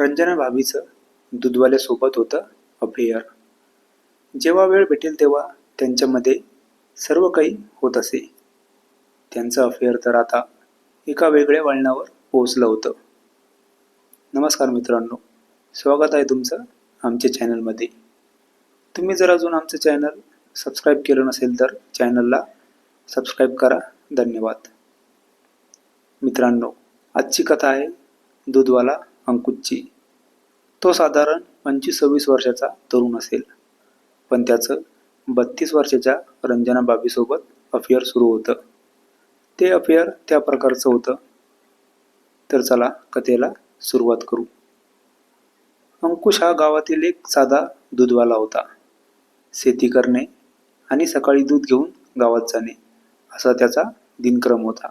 रंजना भाभीचं दुधवाल्यासोबत होतं अफेअर जेव्हा वेळ भेटेल तेव्हा त्यांच्यामध्ये सर्व काही होत असे. त्यांचं अफेअर तर आता एका वेगळ्या वळणावर पोहोचलं होतं. नमस्कार मित्रांनो स्वागत आहे तुमचं आमच्या चॅनलमध्ये. तुम्ही जर अजून आमचं चॅनल सबस्क्राईब केलं नसेल तर चॅनलला सबस्क्राईब करा. धन्यवाद. मित्रांनो आजची कथा आहे दूधवाला अंकुशची. तो साधारण पंचवीस सव्वीस वर्षाचा तरुण असेल. पण त्याचं बत्तीस वर्षाच्या रंजना बाबीसोबत अफेअर सुरू होतं. ते अफेअर त्या प्रकारचं होतं. तर चला कथेला सुरुवात करू. अंकुश हा गावातील एक साधा दूधवाला होता. शेती करणे आणि सकाळी दूध घेऊन गावात जाणे असा त्याचा दिनक्रम होता.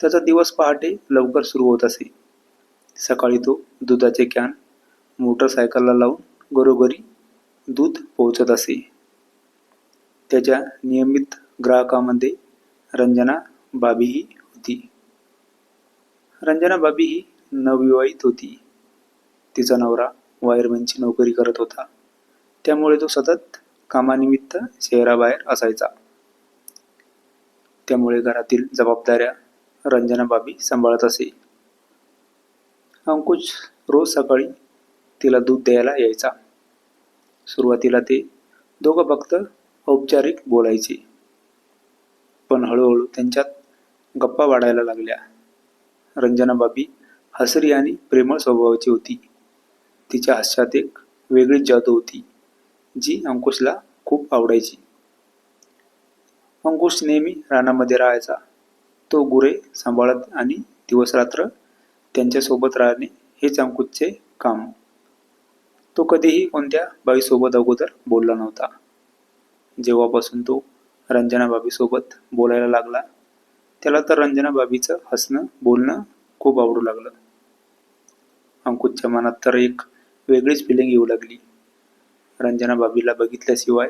त्याचा दिवस पहाटे लवकर सुरू होत असे. सकाळी तो दुधाचे कॅन मोटरसायकलला लावून घरोघरी दूध पोहोचत असे. त्याच्या नियमित ग्राहकामध्ये रंजना बाबीही होती. रंजना बाबी ही नवविवाहित होती. तिचा नवरा वायरमॅनची नोकरी करत होता. त्यामुळे तो सतत कामानिमित्त शहराबाहेर असायचा. त्यामुळे घरातील जबाबदाऱ्या रंजना बाबी सांभाळत असे. अंकुश रोज सकाळी तिला दूध द्यायला यायचा. सुरुवातीला ते दोघं फक्त औपचारिक बोलायचे. पण हळूहळू त्यांच्यात गप्पा वाढायला लागल्या. रंजना बाबी हसरी आणि प्रेमळ स्वभावाची होती. तिच्या हास्यात एक वेगळीच जादू होती जी अंकुशला खूप आवडायची. अंकुश नेहमी रानामध्ये राहायचा. तो गुरे सांभाळत आणि दिवसरात्र त्यांच्यासोबत राहणे हेच अंकुशचे काम. तो कधीही कोणत्या बाईसोबत अगोदर बोलला नव्हता. जेव्हापासून तो रंजना बाबीसोबत बोलायला लागला त्याला तर रंजना बाबीचं हसणं बोलणं खूप आवडू लागलं. अंकुशच्या मनात तर एक वेगळीच फिलिंग येऊ लागली. रंजना बाबीला बघितल्याशिवाय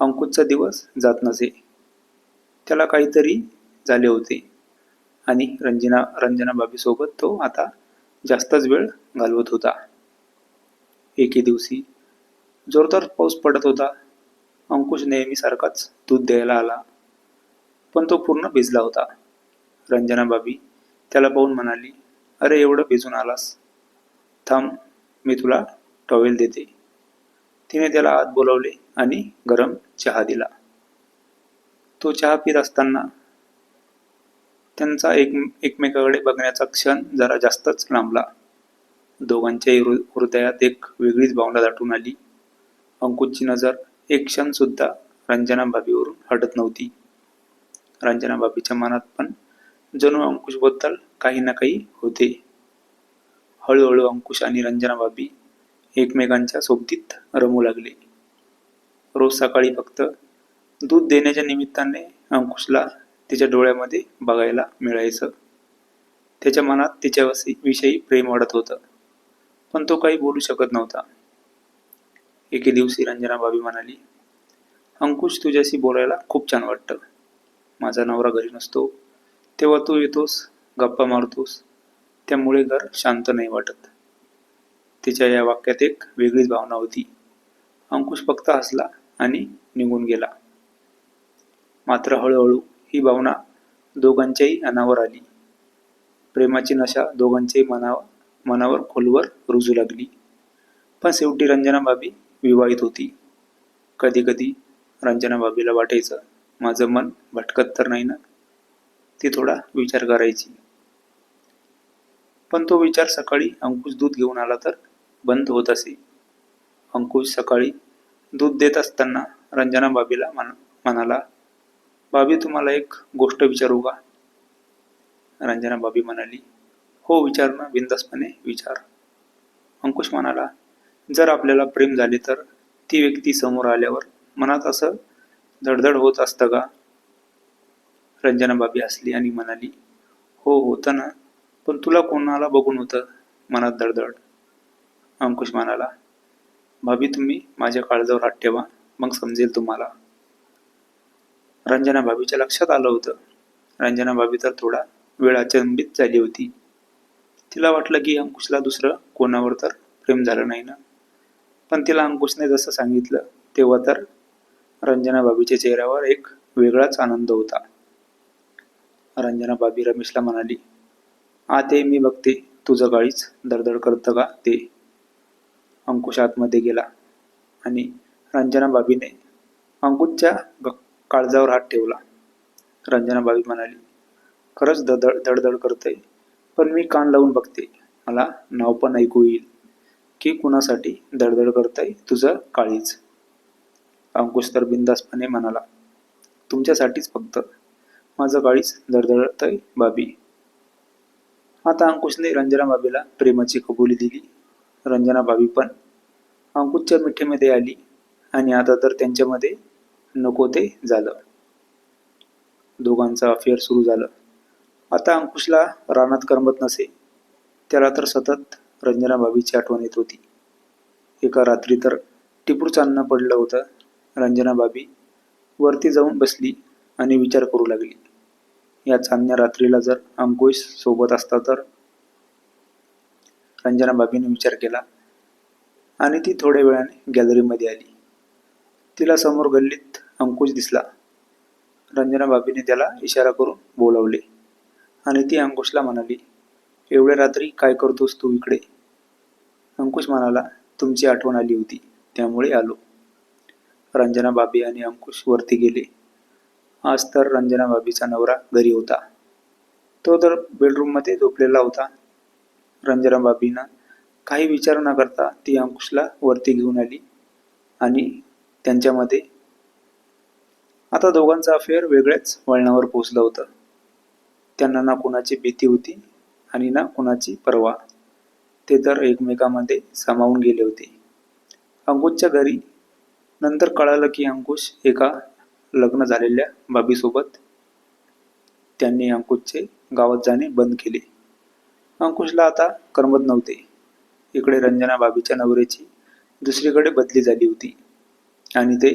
अंकुशचा दिवस जात नसे. त्याला काहीतरी झाले होते आणि रंजना रंजना बाबीसोबत तो आता जास्तच वेळ घालवत होता. एके दिवशी. जोरदार पाऊस पडत होता. अंकुश नेहमीसारखाच दूध द्यायला आला. पण तो पूर्ण भिजला होता. रंजना बाबी त्याला पाहून म्हणाली अरे एवढं भिजून आलास. थांब मी तुला टॉवेल देते. तिने त्याला आत बोलावले आणि गरम चहा दिला. तो चहा पित असताना त्यांचा एक एकमेकाकडे बघण्याचा क्षण जरा जास्तच लांबला. दोघांच्याही हृदयात एक वेगळीच भावना दाटून आली. अंकुशची नजर एक क्षण सुद्धा रंजना बाबीवरून हटत नव्हती. रंजना बाबीच्या मनात पण जणू अंकुशबद्दल काही ना काही होते. हळूहळू अंकुश आणि रंजना बाबी एकमेकांच्या सोबतीत रमू लागले. रोज सकाळी फक्त दूध देण्याच्या निमित्ताने अंकुशला तिच्या डोळ्यामध्ये बघायला मिळायचं. त्याच्या मनात तिच्या विषयी प्रेम वाढत होतं. पण तो काही बोलू शकत नव्हता. एके दिवशी रंजना भाभी म्हणाली अंकुश तुझ्याशी बोलायला खूप छान वाटतं. माझा नवरा घरी नसतो. तेव्हा तू येतोस गप्पा मारतोस. त्यामुळे घर शांत नाही वाटत. तिच्या या वाक्यात एक वेगळीच भावना होती. अंकुश फक्त हसला आणि निघून गेला. मात्र हळूहळू ही भावना दोघांच्याही अनावर आली. प्रेमाची नशा दोघांच्याही मनावर मनावर खोलवर रुजू लागली. पण शेवटी रंजना बाबी विवाहित होती. कधी कधी रंजना बाबीला वाटायचं माझं मन भटकत तर नाही ना? ती थोडा विचार करायची. पण तो विचार सकाळी अंकुश दूध घेऊन आला तर बंद होत असे. अंकुश सकाळी दूध देत असताना रंजना बाबीला म्हण म्हणाला बाबी तुम्हाला एक गोष्ट विचारू का? रंजना बाबी म्हणाली हो विचार ना बिंदासपणे विचार. अंकुश म्हणाला जर आपल्याला प्रेम झाले तर? ती व्यक्ती समोर आल्यावर मनात असं धडधड होत असतं का? रंजना बाबी हसली आणि म्हणाली हो होतं ना पण तुला कोणाला बघून होतं मनात धडधड? अंकुश म्हणाला भाभी तुम्ही माझ्या काळजावर हात ठेवा मग समजेल तुम्हाला. रंजना भाभीच्या लक्षात आलं होतं. रंजना भाभी तर थोडा वेळ अचंबित झाली होती. तिला वाटलं की अंकुशला दुसरं कोणावर तर प्रेम झालं नाही ना. पण तिला अंकुशने जसं सांगितलं तेव्हा तर रंजना बाबीच्या चेहऱ्यावर एक वेगळाच आनंद होता. रंजना बाबी रमेशला म्हणाली आते मी बघते. तुझं काळीच दडदड करतं का ते? अंकुश आतमध्ये गेला आणि रंजना बाबीने अंकुशच्या ग- काळजावर हात ठेवला. रंजना बाबी म्हणाली खरंच दडदड दडदड करतंय. पण मी कान लावून बघते. मला नाव पण ऐकू येईल. की कुणासाठी दडदड करताय तुझं काळीच अंकुश तर बिंदासपणे म्हणाला तुमच्यासाठीच फक्त. माझं काळीच दडदडतंय बाबी. आता अंकुशने रंजना बाबीला प्रेमाची कबुली दिली. रंजना बाबी पण अंकुशच्या मिठीमध्ये आली आणि आता तर त्यांच्यामध्ये नको ते झालं. दोघांचं अफेअर सुरू झालं. आता अंकुशला रानात करमत नसे. त्याला तर सतत रंजना बाबीची आठवण येत होती. एका रात्री तर टिपूर चांदणं पडलं होतं. रंजना बाबी वरती जाऊन बसली आणि विचार करू लागली. या चांदण्या रात्रीला जर अंकुश सोबत असता तर? रंजनाबाबीने विचार केला आणि ती थोड्या वेळाने गॅलरीमध्ये आली. तिला समोर गल्लीत अंकुश दिसला. रंजनाबाबीने त्याला इशारा करून बोलावले. आणि ती अंकुशला म्हणाली एवढ्या रात्री काय करतोस तू इकडे? अंकुश म्हणाला तुमची आठवण आली होती त्यामुळे आलो. रंजना बाबी आणि अंकुश वरती गेले. आज तर रंजना बाबीचा नवरा घरी होता. तो तर बेडरूममध्ये झोपलेला होता. रंजना बाबीनं काही विचार न करता ती अंकुशला वरती घेऊन आली आणि त्यांच्यामध्ये आता दोघांचं अफेअर वेगळ्याच वळणावर पोचलं होतं. त्यांना ना कुणाची भीती होती आणि ना कुणाची पर्वा ते तर एकमेकामध्ये सामावून गेले होते. अंकुशच्या घरी नंतर कळालं की अंकुश एका लग्न झालेल्या बाबीसोबत त्यांनी अंकुशचे गावात जाणे बंद केले. अंकुशला आता करमत नव्हते. इकडे रंजना बाबीच्या नवऱ्याची दुसरीकडे बदली झाली होती आणि ते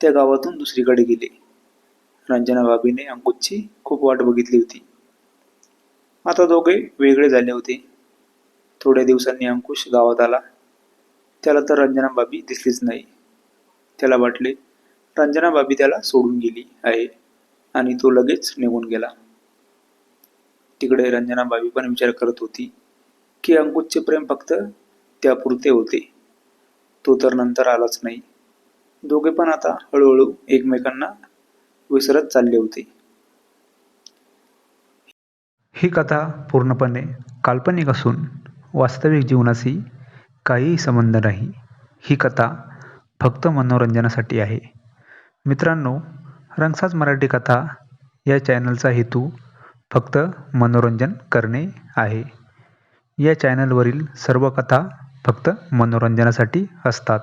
त्या गावातून दुसरीकडे गेले. रंजना बाबीने अंकुशची खूप वाट बघितली होती. आता दोघे वेगळे झाले होते. थोड्या दिवसांनी अंकुश गावात आला. त्याला तर रंजना बाबी दिसलीच नाही. त्याला वाटले रंजना बाबी त्याला सोडून गेली आहे आणि तो लगेच निघून गेला. तिकडे रंजना बाबी पण विचार करत होती की अंकुशचे प्रेम फक्त त्यापुरते होते. तो तर नंतर आलाच नाही. दोघे पण आता हळूहळू एकमेकांना विसरत चालले होते. ही कथा पूर्णपणे काल्पनिक असून वास्तविक जीवनाशी काहीही संबंध नाही. ही कथा फक्त मनोरंजनासाठी आहे. मित्रांनो रंगसाज मराठी कथा या चॅनलचा हेतू फक्त मनोरंजन करणे आहे. या चॅनलवरील सर्व कथा फक्त मनोरंजनासाठी असतात.